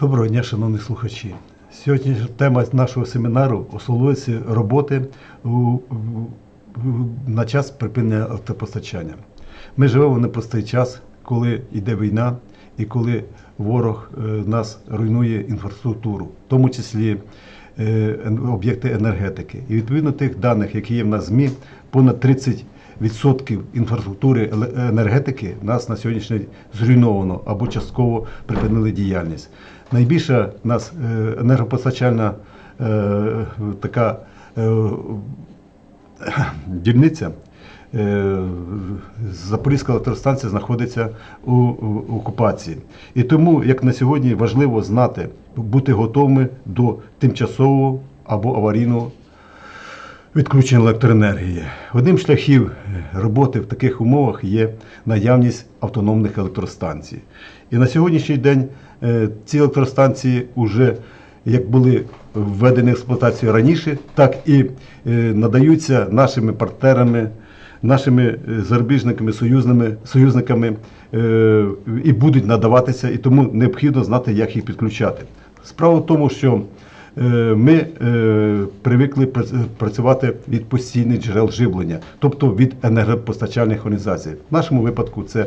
Доброго дня, шановні слухачі. Сьогодні тема нашого семінару особливості роботи на час припинення автопостачання. Ми живемо в непростий час, коли йде війна і коли ворог е, нас руйнує інфраструктуру, в тому числі е, об'єкти енергетики. І відповідно тих даних, які є в нас ЗМІ, понад 30 Відсотків інфраструктури енергетики нас на сьогоднішній зруйновано або частково припинили діяльність. Найбільша в нас е, енергопостачальна е, така е, дільниця. Запорізька електростанція знаходиться у, у окупації. І тому, як на сьогодні, важливо знати, бути готовими до тимчасового або аварійного відключення електроенергії. Одним шляхів роботи в таких умовах є наявність автономних електростанцій. І на сьогоднішній день ці електростанції вже як були введені в експлуатацію раніше, так і е, надаються нашими партнерами, нашими е, зарубіжниками, союзними, союзниками е, і будуть надаватися, і тому необхідно знати, як їх підключати. Справа в тому, що Е, ми е, привикли працювати від постійних джерел живлення, тобто від енергопостачальних організацій. В нашому випадку це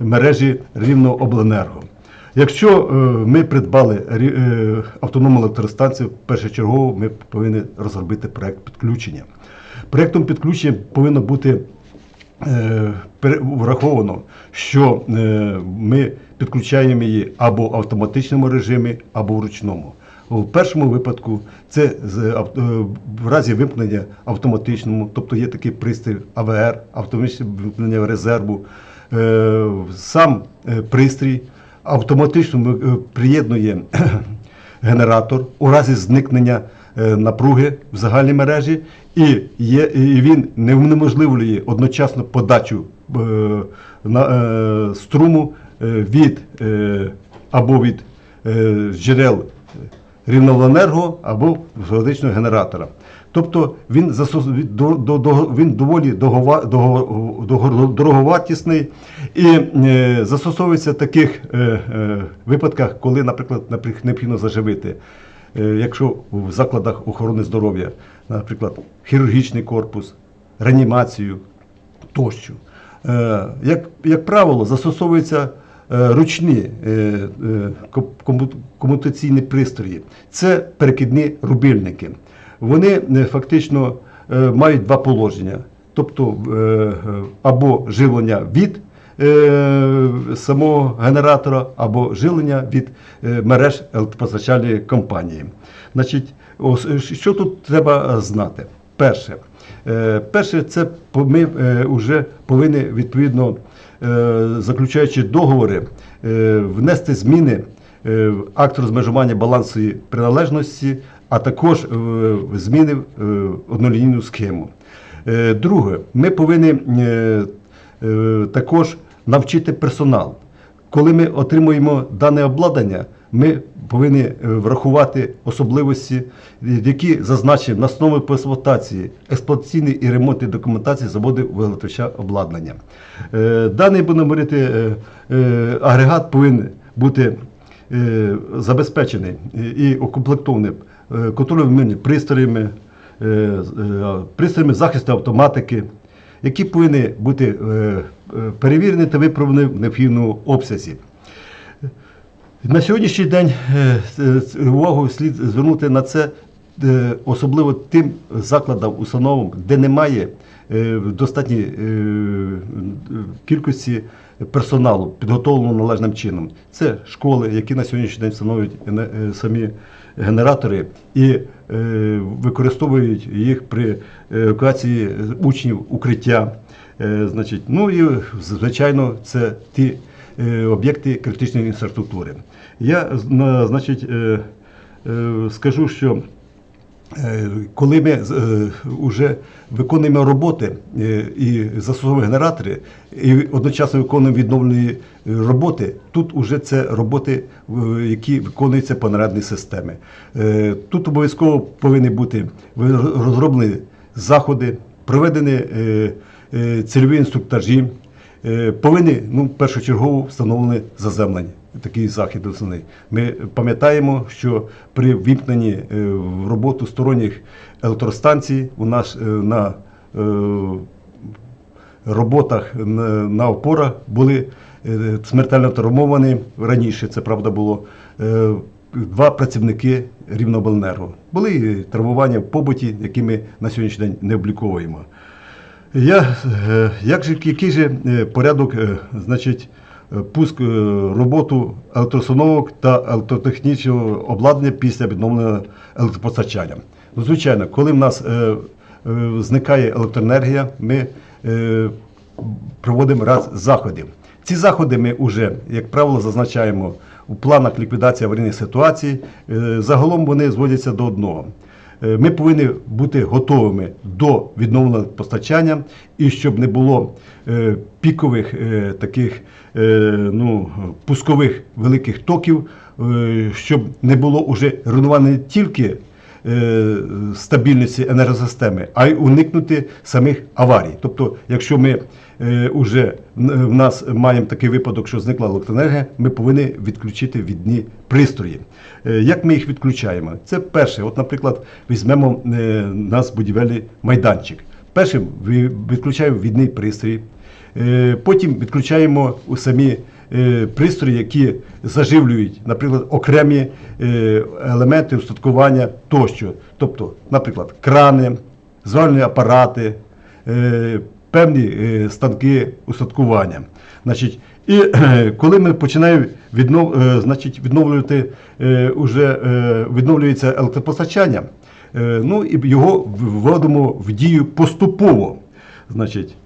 мережі Рівнообленерго. Якщо е, ми придбали е, автономну електростанцію, першочергово ми повинні розробити проект підключення. Проектом підключення повинно бути е, враховано, що ми підключаємо її або в автоматичному режимі, або в ручному. У першому випадку це в разі вимкнення автоматичному, тобто є такий пристрій АВР, автоматичне вимкнення резерву. Сам пристрій автоматично е, приєднує генератор у разі зникнення е, напруги в загальній мережі, і, він не унеможливлює одночасно подачу е, струму від або від джерел рівновленерго або фізичного генератора. Тобто він, засос- до- до- до- він доволі догова- дого- дого- дороговартісний і е, застосовується в таких е, е, випадках, коли, наприклад, наприк- необхідно заживити. Е, Якщо в закладах охорони здоров'я, наприклад, хірургічний корпус, реанімацію тощо. Е, Як, як правило, застосовуються е, ручні е, е, ком- кому- комутаційні пристрої. Це перекидні рубильники. Вони е, фактично е, мають два положення. Тобто е, або живлення від самого генератора, або живлення від мереж електропостачальної компанії. Значить, що тут треба знати? Перше, Перше, це ми вже повинні відповідно, заключаючи договори, внести зміни в акт розмежування балансової приналежності, а також е, в зміни в е, однолінійну схему. Е, Друге, ми повинні також навчити персонал. Коли ми отримуємо дане обладнання, ми повинні врахувати особливості, які зазначені на основі по експлуатації, експлуатаційної і ремонтної документації заводу виготовляча обладнання. Даний будемо говорити, агрегат повинен бути забезпечений і укомплектований контрольними пристроями, е, е, пристроями захисту автоматики, які повинні бути е, е, перевірені та виправлені в необхідному обсязі. На сьогоднішній день е, е, увагу слід звернути на це, е, особливо тим закладам, установам, де немає е, достатньої е, кількості персоналу, підготовленого належним чином. Це школи, які на сьогоднішній день встановлюють е, самі генератори і використовують їх при евакуації учнів укриття. Значить, ну і звичайно, це ті об'єкти критичної інфраструктури. Я на- значить, скажу, що Коли ми вже виконуємо роботи е, і застосовуємо генератори, і одночасно виконуємо відновлені е, роботи, тут вже це роботи, які виконуються по нарадній системі. Е, Тут обов'язково повинні бути розроблені заходи, проведені е, е, цільові інструктажі, е, повинні ну, першочергово встановлені заземлення. такий захід основний. Ми пам'ятаємо, що при вімкненні е, в роботу сторонніх електростанцій у нас е, на е, роботах на, опорах були е, смертельно травмовані раніше, це правда було. е, Два працівники Рівнобленерго. Були травмування в побуті, які ми на сьогоднішній день не обліковуємо. Я, е, як же, який же е, порядок, е, значить, пуск роботу електроустановок та електротехнічного обладнання після відновлення електропостачання? Ну, звичайно, коли в нас зникає електроенергія, ми проводимо ряд заходів. Ці заходи ми вже, як правило, зазначаємо у планах ліквідації аварійних ситуацій. Загалом вони зводяться до одного. Е, Ми повинні бути готовими до відновлення постачання, і щоб не було е, пікових е, таких ну, пускових великих токів, щоб не було уже руйнування не тільки стабільності енергосистеми, а й уникнути самих аварій. Тобто, якщо ми е, уже в нас маємо такий випадок, що зникла електроенергія, ми повинні відключити відні пристрої. Е, Як ми їх відключаємо? Це перше, от, наприклад, візьмемо е, нас будівельний майданчик. Першим відключаємо відний пристрій, Е, потім відключаємо у самі е, пристрої, які заживлюють, наприклад, окремі е, елементи устаткування тощо. Тобто, наприклад, крани, звальні апарати, е, певні е, станки устаткування. Значить, і е, коли ми починаємо віднов, е, значить, відновлювати, е, уже, е, відновлюється електропостачання, е, ну, і його вводимо в дію поступово. Значить, Е,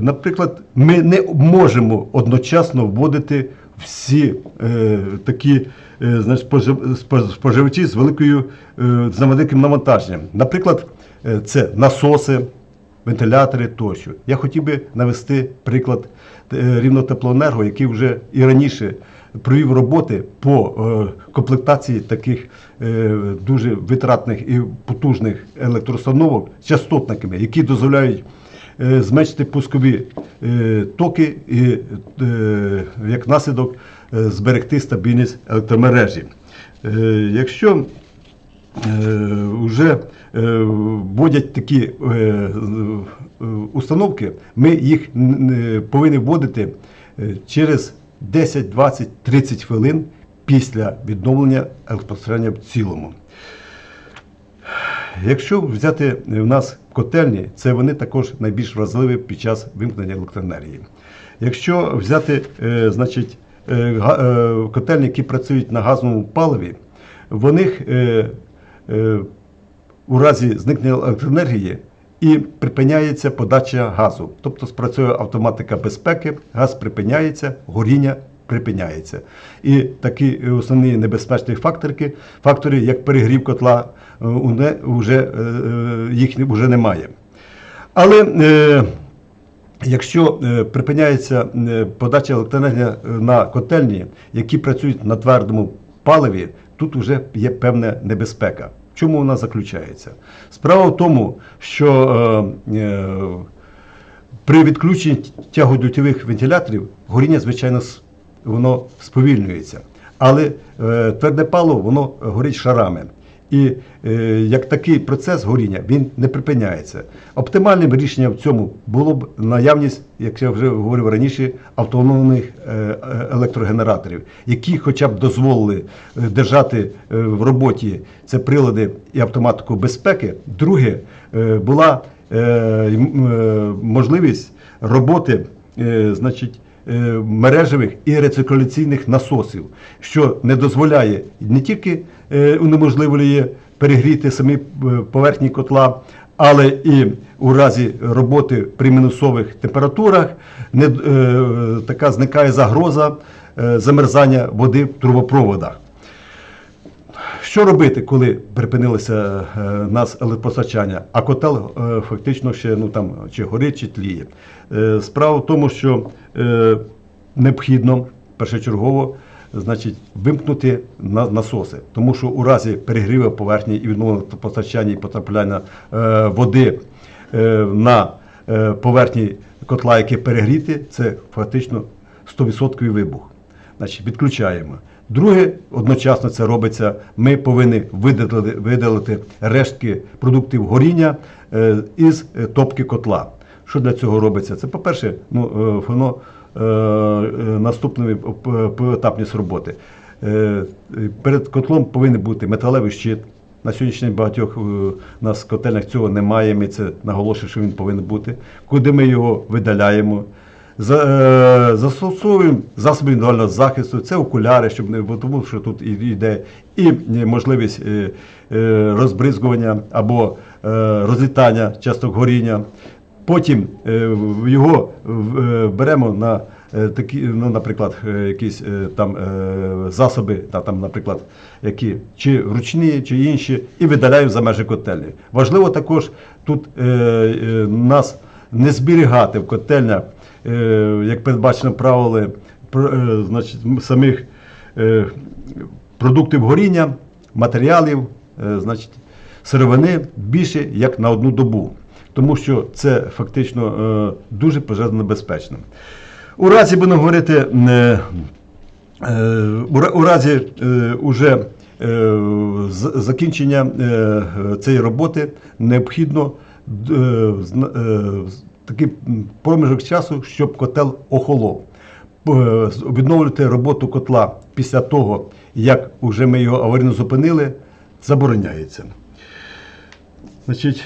Наприклад, ми не можемо одночасно вводити всі е, такі е, значить, споживачі з великою е, з великим навантаженням. Наприклад, е, це насоси, вентилятори тощо. Я хотів би навести приклад е, Рівнотеплоенерго, який вже і раніше провів роботи по е, комплектації таких е, дуже витратних і потужних електроустановок частотниками, які дозволяють е, зменшити пускові е, токи і е, як наслідок е, зберегти стабільність електромережі. Е, Якщо вже вводять такі е, е, установки, ми їх повинні вводити е, через 10, 20, 30 хвилин після відновлення електропостачання в цілому. Якщо взяти в нас котельні, це вони також найбільш вразливі під час вимкнення електроенергії. Якщо взяти е, значить, е, е, котельні, які працюють на газовому паливі, в них е, е, у разі зникнення електроенергії і припиняється подача газу. Тобто спрацює автоматика безпеки, газ припиняється, горіння припиняється. І такі е, основні небезпечні фактори, фактори як перегрів котла, е, вже, е, е, їх вже немає. Але е, Якщо е, припиняється е, подача електроенергії е, на котельні, які працюють на твердому паливі, тут вже є певна небезпека. В чому вона заключається? Справа в тому, що е, е, при відключенні тягодутєвих вентиляторів горіння, звичайно, воно сповільнюється. Але е, тверде паливо воно горить шарами. І е, як такий процес горіння він не припиняється. Оптимальним рішенням в цьому було б наявність, як я вже говорив раніше, автономних е, електрогенераторів, які хоча б дозволили е, держати е, в роботі це прилади і автоматику безпеки. Друге е, була е, е, можливість роботи, е, значить мережевих і рециркуляційних насосів, що не дозволяє не тільки е, унеможливлює перегріти самі е, поверхні котла, але і у разі роботи при мінусових температурах не, е, така зникає загроза е, замерзання води в трубопроводах. Що робити, коли припинилося е, нас електропостачання, а котел е, фактично ще ну там чи горить, чи тліє? Е, справа в тому, що необхідно першочергово значить, вимкнути на, насоси, тому що у разі перегріву поверхні і відновлення постачання і потрапляння води на поверхні котла, яке перегріти, це фактично 100% вибух. значить, відключаємо. Друге, одночасно це робиться. Ми повинні видалити, видалити рештки продуктів горіння е, із е, топки котла. Що для цього робиться? Це, по-перше, ну, е, воно наступними поетапність роботи. Перед котлом повинен бути металевий щит. На сьогоднішній багатьох у нас котельнях цього немає. Ми це наголошуємо, що він повинен бути. Куди ми його видаляємо. Е, застосовуємо засоби індивідуального захисту, це окуляри, щоб не тому, що тут йде і можливість е, е, розбризгування або розлітання часток горіння. Потім його беремо на такі, ну, наприклад, якісь там засоби, та, там, наприклад, які чи ручні, чи інші, і видаляємо за межі котельні. Важливо також тут нас не зберігати в котельнях, як передбачено правилами, про- е, значить, самих е, продуктів горіння, матеріалів, е, значить, сировини більше як на одну добу, тому що це фактично е, дуже пожежно небезпечно. У разі будемо говорити, е, е, у разі е, уже е, закінчення е, цієї роботи необхідно е, е, такий проміжок часу, щоб котел охолов. Е, Відновлювати роботу котла після того, як вже ми його аварійно зупинили, забороняється. Значить,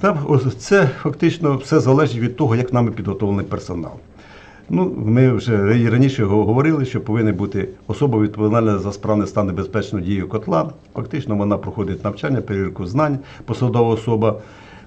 там це фактично все залежить від того, як нами підготовлений персонал. Ну, ми вже раніше говорили, що повинна бути особа відповідальна за справний стан і безпечну дію котла. Фактично вона проходить навчання, перевірку знань, посадова особа.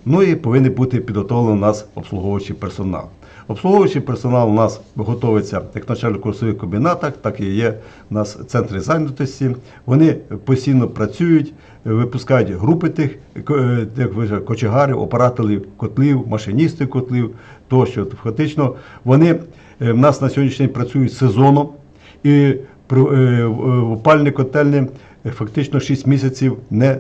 Ну і повинен бути підготовлений у нас обслуговуючий персонал. Обслуговуючий персонал у нас готується як в начально-курсових комбінатах, так і є у нас центри зайнятості. Вони постійно працюють, випускають групи тих е, як ви кочегарів, операторів котлів, машиністів котлів тощо. Фактично вони е, в нас на сьогоднішній день працюють сезоном і е, в опальні котельні фактично 6 місяців не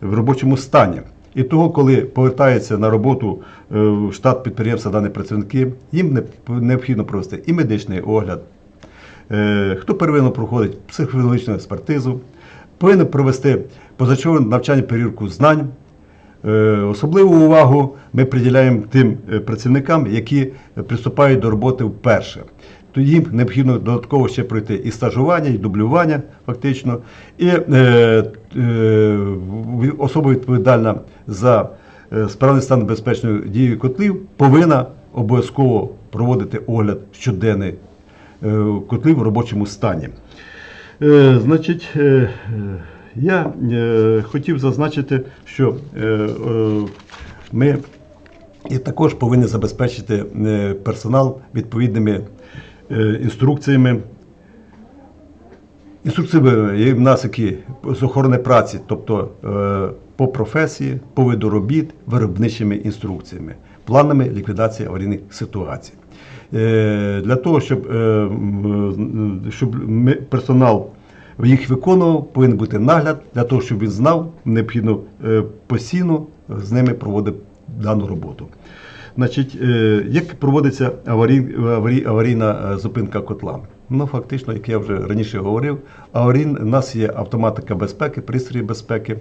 в робочому стані. І того, коли повертаються на роботу е, в штат підприємства дані працівники, їм необхідно провести і медичний огляд, Е, хто первинно проходить психологічну експертизу, повинен провести позачергове навчання перевірку знань. Е, Особливу увагу ми приділяємо тим працівникам, які приступають до роботи вперше. То їм необхідно додатково ще пройти і стажування, і дублювання, фактично. І е, е, особа відповідальна за е, справний стан безпечної дії котлів повинна обов'язково проводити огляд щоденний е, котлів в робочому стані. Е, Значить, е, е, я е, хотів зазначити, що е, е, ми і також повинні забезпечити е, персонал відповідними е, інструкціями. Інструкції в нас які з охорони праці, тобто е, по професії, по виду робіт, виробничими інструкціями, планами ліквідації аварійних ситуацій. Е, Для того, щоб, щоб персонал їх виконував, повинен бути нагляд, для того, щоб він знав, необхідно постійно з ними проводити дану роботу. Значить, е, як проводиться аварій, аварій, аварійна е, зупинка котла? Ну, фактично, як я вже раніше говорив, аварій, у нас є автоматика безпеки, пристрої безпеки.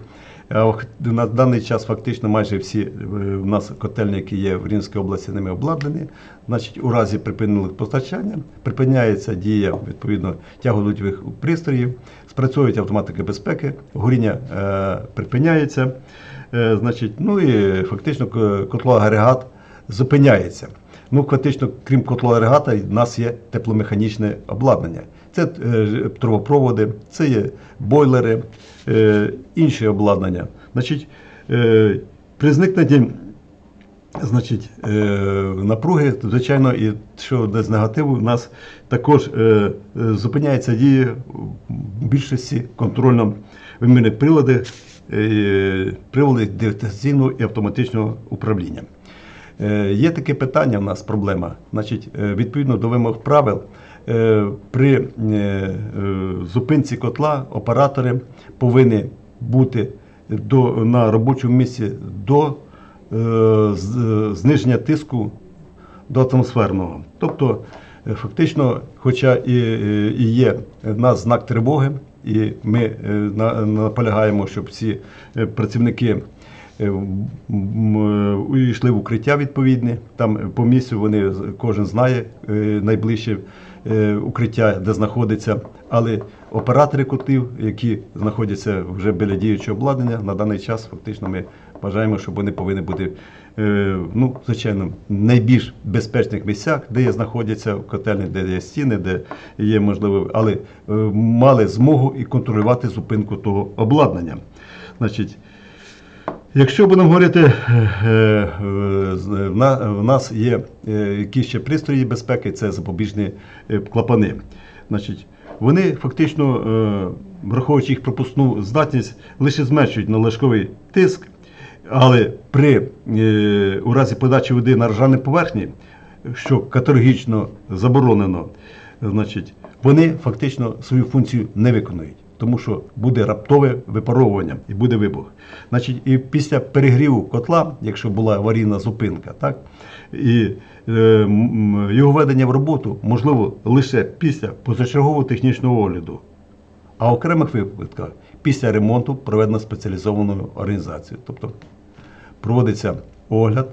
На даний час фактично майже всі е, в нас котельні, які є в Рівненській області, ними обладнані. Значить, у разі припинених постачання припиняється дія відповідно тяголудьових пристроїв, спрацьовують автоматики безпеки, горіння е, припиняється. Е, значить, ну і фактично к- котлоагрегат зупиняється. Ну, фактично, крім котлоагрегата, в нас є тепломеханічне обладнання. Це е, трубопроводи, це є бойлери, е, інші обладнання. Значить, е, при зникненні значить, напруги, звичайно, і що з негативу, у нас також зупиняється дія в більшості контрольно вимірних приладів, е, приладів дистанційного і автоматичного управління. Е, Є таке питання у нас проблема. Значить, е, відповідно до вимог правил, е, при зупинці котла оператори повинні бути до, на робочому місці до зниження тиску до атмосферного. Тобто Фактично, хоча і, і є в нас знак тривоги, і ми наполягаємо, щоб всі працівники е, м, увійшли в укриття відповідне. Там е, по місцю вони кожен знає е, найближче е, укриття, де знаходиться. Але оператори котів, які знаходяться вже біля діючого обладнання, на даний час фактично ми вважаємо, що вони повинні бути е, ну, звичайно, найбільш безпечних місцях, де знаходяться котельні, де є стіни, де є можливо, але е, мали змогу і контролювати зупинку того обладнання. Значить, Якщо будемо говорити, е, е, з- в нас є е, якісь ще пристрої безпеки, це запобіжні е, клапани. Значить, вони фактично, е, враховуючи їх пропускну здатність, лише зменшують надлишковий тиск, але при е, у разі подачі води на ржані поверхні, що категорично заборонено, значить, вони фактично свою функцію не виконують. Тому що буде раптове випаровування і буде вибух. Значить, і після перегріву котла, якщо була аварійна зупинка, так, і е, його введення в роботу можливо лише після позачергового технічного огляду, а в окремих випадках після ремонту проведено спеціалізованою організацією. Тобто проводиться огляд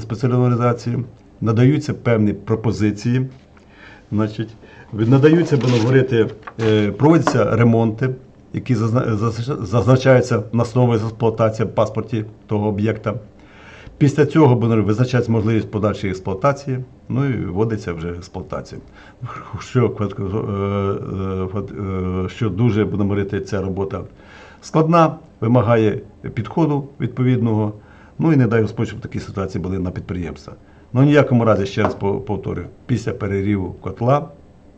спеціальної організації, надаються певні пропозиції. Значить, надаються, будемо говорити, е, проводяться ремонти, які зазна- зазна- зазначаються на основі експлуатації в паспорті того об'єкта. Після цього визначається можливість подальшої експлуатації, ну і вводиться вже експлуатація. Що, е, е, що дуже, будемо говорити, ця робота складна, вимагає підходу відповідного. Ну і не дай Господь, щоб такі ситуації були на підприємствах. Ну, ніякому разі, ще раз по- повторюю, після переріву котла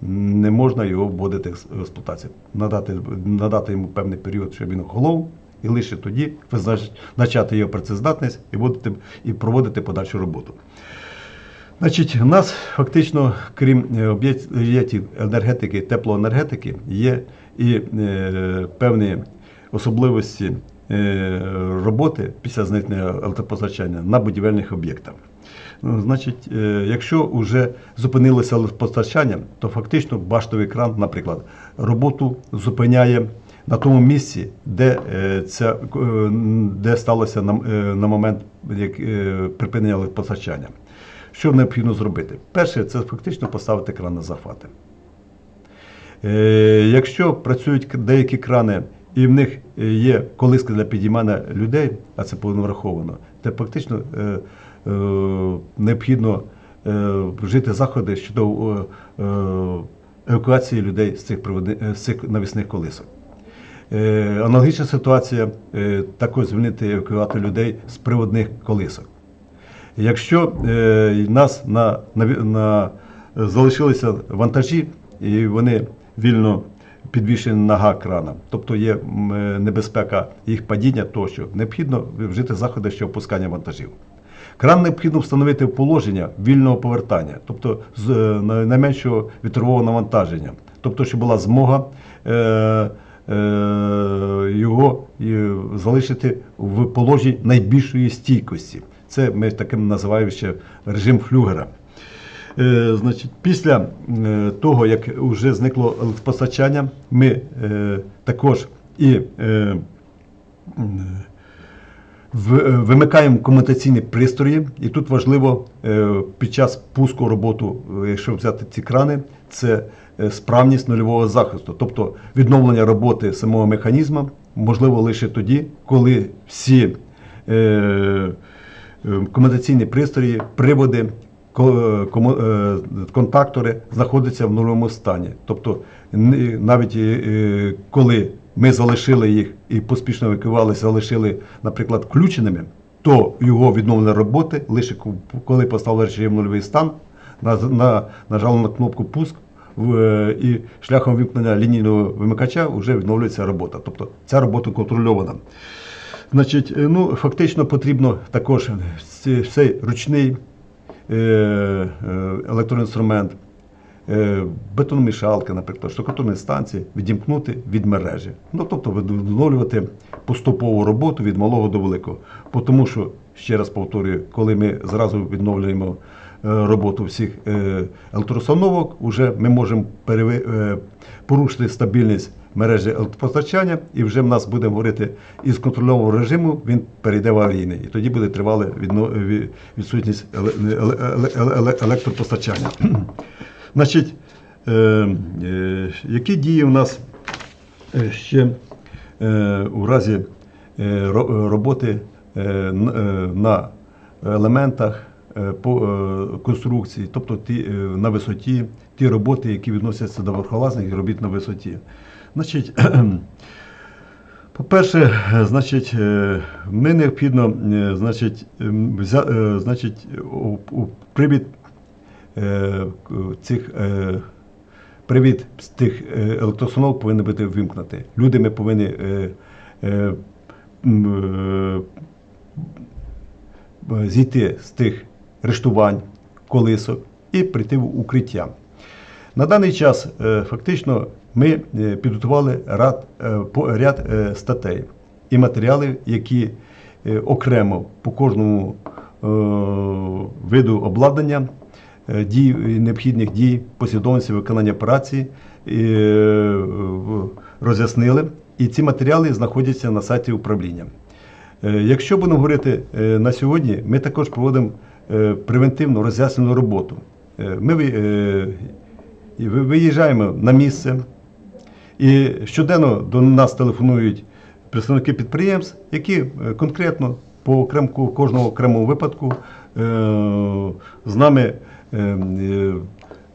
не можна його вводити в експлуатацію. Надати, надати йому певний період, щоб він охолов, і лише тоді визначати його працездатність і, вводити, і проводити подальшу роботу. Значить, у нас фактично, крім е, об'єктів енергетики, теплоенергетики, є і е, певні особливості е, роботи після зникнення електропостачання на будівельних об'єктах. Ну, Значить, е, якщо вже зупинилося електропостачання, то фактично баштовий кран, наприклад, роботу зупиняє на тому місці, де, е, ця, е, де сталося на, е, на момент як, е, припинення електропостачання. Що необхідно зробити? Перше, це фактично поставити кран на захвати. Е, Якщо працюють деякі крани і в них е, є колиски для підіймання людей, а це повинно враховано, то фактично е, е, необхідно е, вжити заходи щодо е, е, евакуації людей з цих, е, з цих навісних колисок. Е, Аналогічна ситуація е, також звільнити евакуювати людей з приводних колисок. Якщо е, нас на, на, на залишилися вантажі і вони вільно підвішені на гак крана, тобто є е, небезпека їх падіння тощо, необхідно вжити заходи щодо опускання вантажів. Кран необхідно встановити в положення вільного повертання, тобто з е, найменшого вітрового навантаження, тобто, щоб була змога е, е, його е, залишити в положенні найбільшої стійкості. Це ми таким називаємо ще режим флюгера. Е, значить, після е, того, як вже зникло електропостачання, ми е, також і е, вимикаємо комутаційні пристрої, і тут важливо е, під час пуску роботу, е, якщо взяти ці крани, це е, справність нульового захисту, тобто відновлення роботи самого механізму можливо лише тоді, коли всі е, е, комутаційні пристрої, приводи, ко- е, контактори знаходяться в нульовому стані. Тобто навіть е, е, коли ми залишили їх і поспішно евакуювалися, залишили, наприклад, включеними, то його відновлення роботи лише коли поставили режим нульовий стан, на, на, нажали на кнопку пуск в, е, і шляхом вимкнення лінійного вимикача вже відновлюється робота. Тобто ця робота контрольована. Значить, е, ну, фактично потрібно також цей ручний е, е, електроінструмент, е, бетономішалки, наприклад, штукатурні станції відімкнути від мережі. Ну, тобто відновлювати поступову роботу від малого до великого. Тому що, ще раз повторюю, коли ми зразу відновлюємо роботу всіх е, електроустановок, вже ми можемо е, порушити стабільність мережі електропостачання, і вже в нас будемо говорити із контрольованого режиму, він перейде в аварійний. І тоді буде ві- відсутність еле- еле- еле- еле- електропостачання. Значить, е, е, які дії у нас е, ще е, у разі е, роботи е, е, на елементах е, по е, конструкції, тобто ті, е, на висоті, ті роботи, які відносяться до верхолазних робіт на висоті. Значить, по-перше, е, значить, е, ми необхідно е, значить, взя- е, значить, у, у привід е, цих е, привід з тих е, електроустановок повинен бути вимкнути. Люди ми повинні е, е, е, зійти з тих рештувань, колисок і прийти в укриття. На даний час е, фактично ми е, підготували ряд, е, ряд е, статей і матеріалів, які е, окремо по кожному е, виду обладнання, е, дій, необхідних дій, послідовності виконання праці е, роз'яснили. І ці матеріали знаходяться на сайті управління. Е, Якщо будемо говорити е, на сьогодні, ми також проводимо е, превентивну роз'яснену роботу. Е, Ми е, виїжджаємо на місце, і щоденно до нас телефонують представники підприємств, які е, конкретно по окремку, кожному окремому випадку е, з нами е,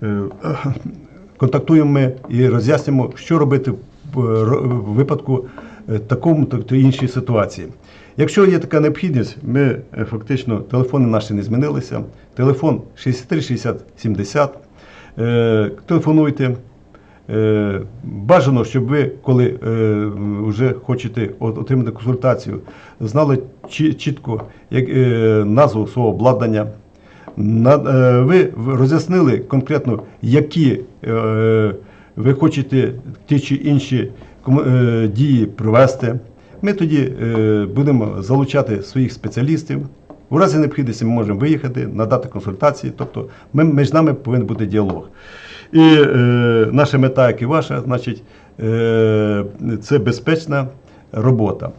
е, контактуємо ми і роз'яснюємо, що робити в випадку такому та та іншій ситуації. Якщо є така необхідність, ми фактично телефони наші не змінилися. Телефон 63 60 70. Е, Телефонуйте. Е, Бажано, щоб ви, коли е, вже хочете отримати консультацію, знали чітко е, назву свого обладнання. Ви роз'яснили конкретно, які ви хочете ті чи інші дії провести. Ми тоді будемо залучати своїх спеціалістів. У разі необхідності ми можемо виїхати, надати консультації. Тобто ми, між нами повинен бути діалог. І е, наша мета, як і ваша, значить, е, це безпечна робота.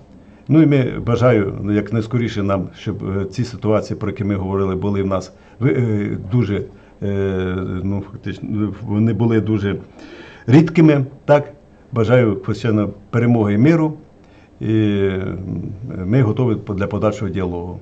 Ну і ми бажаю ну, як найскоріше нам, щоб е, ці ситуації, про які ми говорили, були в нас е, дуже, е, ну фактично, ну, вони були дуже рідкими. Так, бажаю звичайно, перемоги і миру. І ми готові для подальшого діалогу.